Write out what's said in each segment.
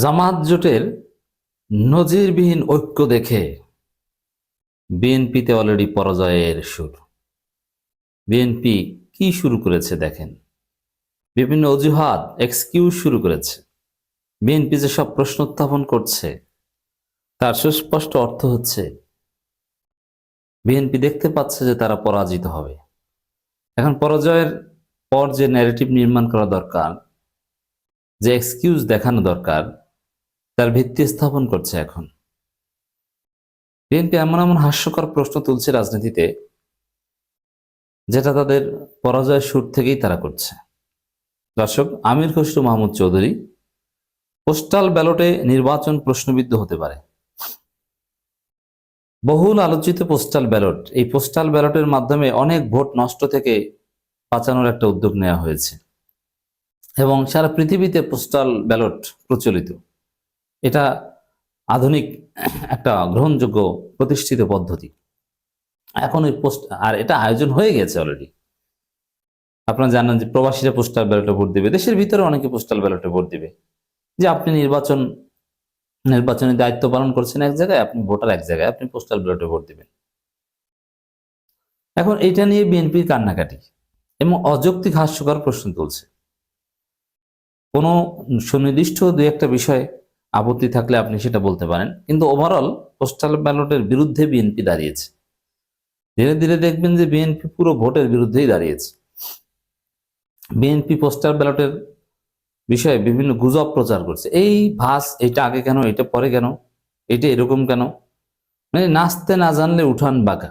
জামাত জোটের নজিরবিহীন ঐক্য দেখে বিএনপিতে অলরেডি পরাজয়ের সুর। বিএনপি কি শুরু করেছে দেখেন। বিভিন্ন অজুহাত এক্সকিউজ শুরু করেছে। বিএনপি যে সব প্রশ্ন উত্থাপন করছে, তার সুস্পষ্ট অর্থ হচ্ছে, বিএনপি দেখতে পাচ্ছে যে তারা পরাজিত হবে। এখন পরাজয়ের পর যে ন্যারেটিভ নির্মাণ করা দরকার, যে এক্সকিউজ দেখানো দরকার তার ভিত্তি স্থাপন করছে এখন। বিএনপি এমন এমন হাস্যকর প্রশ্ন তুলছে রাজনীতিতে, যেটা তাদের পরাজয়ের সুর থেকেই তারা করছে। দর্শক, আমির খসরু মাহমুদ চৌধুরী পোস্টাল ব্যালটে নির্বাচন প্রশ্নবিদ্ধ হতে পারে। বহুল আলোচিত পোস্টাল ব্যালট, এই পোস্টাল ব্যালটের মাধ্যমে অনেক ভোট নষ্ট থেকে বাঁচানোর একটা উদ্যোগ নেওয়া হয়েছে। এবং সারা পৃথিবীতে পোস্টাল ব্যালট প্রচলিত। এটা আধুনিক একটা গ্রহণযোগ্য প্রতিষ্ঠিত পদ্ধতি। এখন ওই পোস্ট, আর এটা আয়োজন হয়ে গেছে অলরেডি আপনারা জানেন যে প্রবাসীরা পোস্টাল ব্যালটে ভোট দিবে। দেশের ভিতরে অনেকে পোস্টাল ব্যালটে ভোট দিবে। যে আপনি নির্বাচন, নির্বাচনী দায়িত্ব পালন করছেন এক জায়গায়, আপনি ভোটার এক জায়গায়, আপনি পোস্টাল ব্যালটে ভোট দিবেন। এখন এটা নিয়ে বিএনপির কান্নাকাটি এবং অযৌক্তিক হাস্যকর প্রশ্ন তুলছে। কোনো সুনির্দিষ্ট দু একটা বিষয়ে আপত্তি থাকলে আপনি সেটা বলতে পারেন। কিন্তু ওভারঅল পোস্টাল ব্যালটের বিরুদ্ধে বিএনপি দাঁড়িয়েছে। ধীরে ধীরে দেখবেন যে বিএনপি পুরো ভোটের বিরুদ্ধেই দাঁড়িয়েছে। বিএনপি পোস্টাল ব্যালটের বিষয়ে বিভিন্ন গুজব প্রচার করছে। এই ভাস এটা আগে কেন, এটা পরে কেন, এটা এরকম কেন? মানে নাচতে না জানলে উঠান বাঁকা।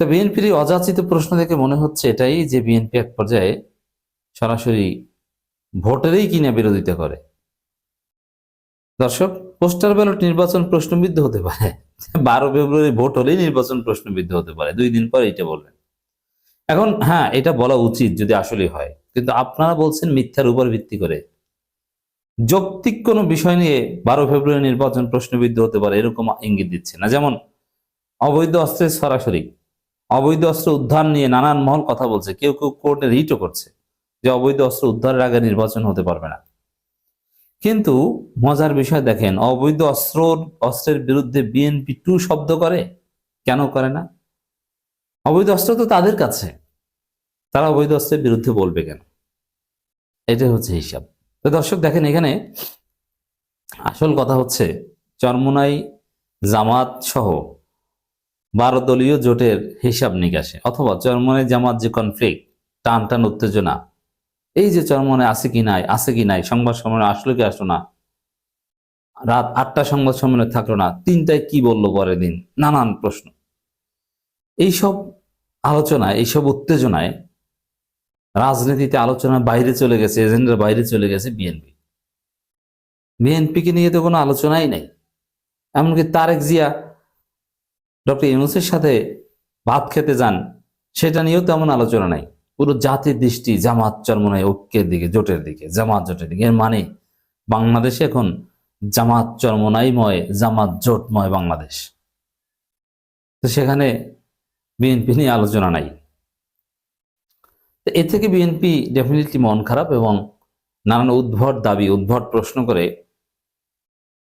তো বিএনপির অযাচিত প্রশ্ন থেকে মনে হচ্ছে এটাই যে বিএনপি এক পর্যায়ে সরাসরি ভোটেরই কিনা বিরোধিতা করে। দর্শক পোস্টার ব্যালট নির্বাচন প্রশ্নবিদ্ধ হতে পারে। বারো ফেব্রুয়ারি ভোট হলেই নির্বাচন প্রশ্নবিদ্ধ হতে পারে। দুই দিন পর এটা বলবেন। এখন হ্যাঁ এটা বলা উচিত যদি আসলে হয়। কিন্তু আপনারা বলছেন মিথ্যার উপর ভিত্তি করে। যৌক্তিক কোনো বিষয় নিয়ে বারো ফেব্রুয়ারি নির্বাচন প্রশ্নবিদ্ধ হতে পারে এরকম ইঙ্গিত দিচ্ছে না। যেমন, অবৈধ অস্ত্রের সরাসরি, অবৈধ অস্ত্র উদ্ধার নিয়ে নানান মহল কথা বলছে। কেউ কেউ কোর্টে রিটও করছে যে অবৈধ অস্ত্র উদ্ধারের আগে নির্বাচন হতে পারবে না। কিন্তু মজার বিষয় দেখেন, অবৈধ অস্ত্র, অস্ত্রের বিরুদ্ধে বিএনপি টু শব্দ করে? কেন করে না? অবৈধ অস্ত্র তো তাদের কাছে। তারা অবৈধ অস্ত্রের বিরুদ্ধে বলবে কেন? এটাই হচ্ছে হিসাব। তো দর্শক দেখেন, এখানে আসল কথা হচ্ছে, চরমোনাই জামাত সহ বারো দলীয় জোটের হিসাব নিকাশে, অথবা চরমোনাই জামাত যে কনফ্লিক্ট টান টান উত্তেজনা এই যে চরমনে আছে কি নাই, আছে কি নাই, সংবাদ সম্মেলনে আসলো কি আসলো না? রাত আটটা সংবাদ সম্মেলনে থাকল না, তিনটায় কি বলল পরের দিন? নানান প্রশ্ন। এইসব আলোচনায়, এইসব উত্তেজনায় রাজনীতিতে আলোচনার বাইরে চলে গেছে, এজেন্ডার বাইরে চলে গেছে বিএনপি। বিএনপিকে নিয়ে তো কোনো আলোচনাই নাই। এমনকি তারেক জিয়া, ডক্টর ইউনুসের সাথে ভাত খেতে যান, সেটা নিয়েও তেমন আলোচনা নাই। পুরো জাতির দৃষ্টি জামাত চরমনায় ঐক্যের দিকে, জোটের দিকে, জামাত জোটের দিকে। এর মানে বাংলাদেশে এখন জামাত চরমনাইময়, জামাত জোটময় বাংলাদেশ। তো সেখানে বিএনপি নিয়ে আলোচনা নাই। এ থেকে বিএনপি ডেফিনেটলি মন খারাপ এবং নানান উদ্ভট দাবি, উদ্ভট প্রশ্ন করে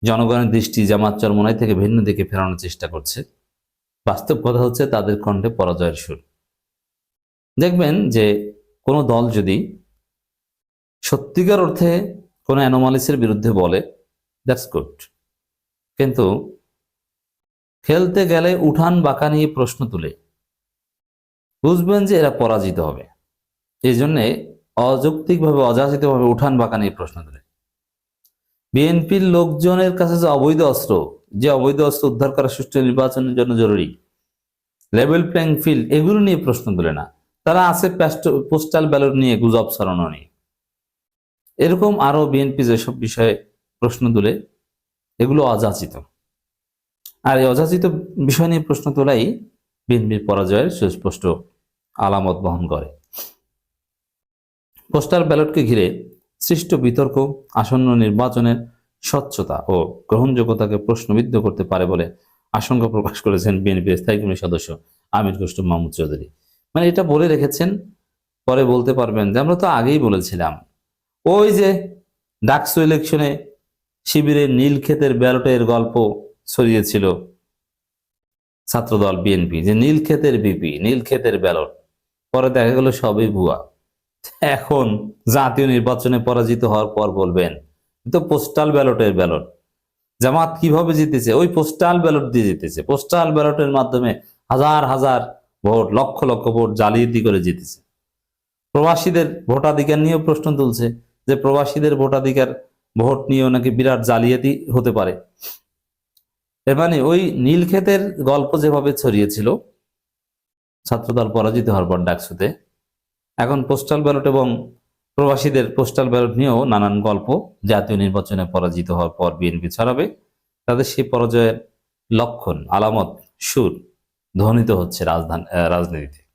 জনগণের দৃষ্টি জামাত চরমনাই থেকে ভিন্ন দিকে ফেরানোর চেষ্টা করছে। বাস্তব কথা হচ্ছে তাদের কণ্ঠে পরাজয়ের সুর। দেখবেন যে কোনো দল যদি সত্যিকার অর্থে কোনো অ্যানোমালিসের বিরুদ্ধে বলে, দ্যাটস গুড। কিন্তু খেলতে গেলে উঠান বাঁকা নিয়ে প্রশ্ন তুলে, বুঝবেন যে এরা পরাজিত হবে। এই জন্যে অযৌক্তিকভাবে, অযাচিতভাবে উঠান বাঁকা নিয়ে প্রশ্ন তুলে। বিএনপির লোকজনের কাছে যে অবৈধ অস্ত্র, যে অবৈধ অস্ত্র উদ্ধার করা সুষ্ঠু নির্বাচনের জন্য জরুরি লেভেল প্লেইং ফিল্ড এগুলো নিয়ে প্রশ্ন তুলে না। তারা আছে পোস্টাল ব্যালট নিয়ে গুজব ছড়ানো নিয়ে। এরকম আরও বিএনপি যেসব বিষয়ে প্রশ্ন তুলে, এগুলো অযাচিত। আর এই অযাচিত বিষয় নিয়ে প্রশ্ন তোলাই বিএনপির পরাজয়ের সুস্পষ্ট আলামত বহন করে। পোস্টাল ব্যালটকে ঘিরে সৃষ্ট বিতর্ক, আসন্ন নির্বাচনের স্বচ্ছতা ও গ্রহণযোগ্যতাকে প্রশ্নবিদ্ধ করতে পারে বলে আশঙ্কা প্রকাশ করেছেন বিএনপির স্থায়ী কমিটির সদস্য আমির খসরু মাহমুদ চৌধুরী। মানে এটা বলে রেখেছেন, পরে বলতে পারবেন যে আমরা তো আগেই বলেছিলাম। ওই যে ডাকসু ইলেকশনে শিবিরের নীলক্ষেতের ব্যালটের গল্প ছড়িয়েছিল ছাত্রদল বিএনপি, যে নীলক্ষেতের বিপি, নীলক্ষেতের ব্যালট, পরে দেখা গেল সবই ভুয়া। এখন জাতীয় নির্বাচনে পরাজিত হওয়ার পর বলবেন তো পোস্টাল ব্যালটের ব্যালট। জামাত কীভাবে জিতেছে? ওই পোস্টাল ব্যালট দিয়ে জিতেছে। পোস্টাল ব্যালটের মাধ্যমে হাজার হাজার ভোট, লক্ষ লক্ষ ভোট জালিয়াতি করে জিতেছে। প্রবাসীদের ভোটাধিকার নিয়েও প্রশ্ন তুলছে যে প্রবাসীদের ভোটাধিকার, ভোট নিয়েও নাকি বিরাট জালিয়াতি হতে পারে। এর মানে ওই নীলক্ষেতের গল্প যেভাবে ছড়িয়েছিল, ছাত্রদল পরাজিত হওয়ার পর ডাকসুতে, এখন পোস্টাল ব্যালট এবং প্রবাসীদের পোস্টাল ব্যালট নিয়েও নানান গল্প জাতীয় নির্বাচনে পরাজিত হওয়ার পর বিএনপি ছড়াবে। তাদের সেই পরাজয়ের লক্ষণ, আলামত, সুর। ধ্বনিত হচ্ছে রাজধানী রাজনীতিতে।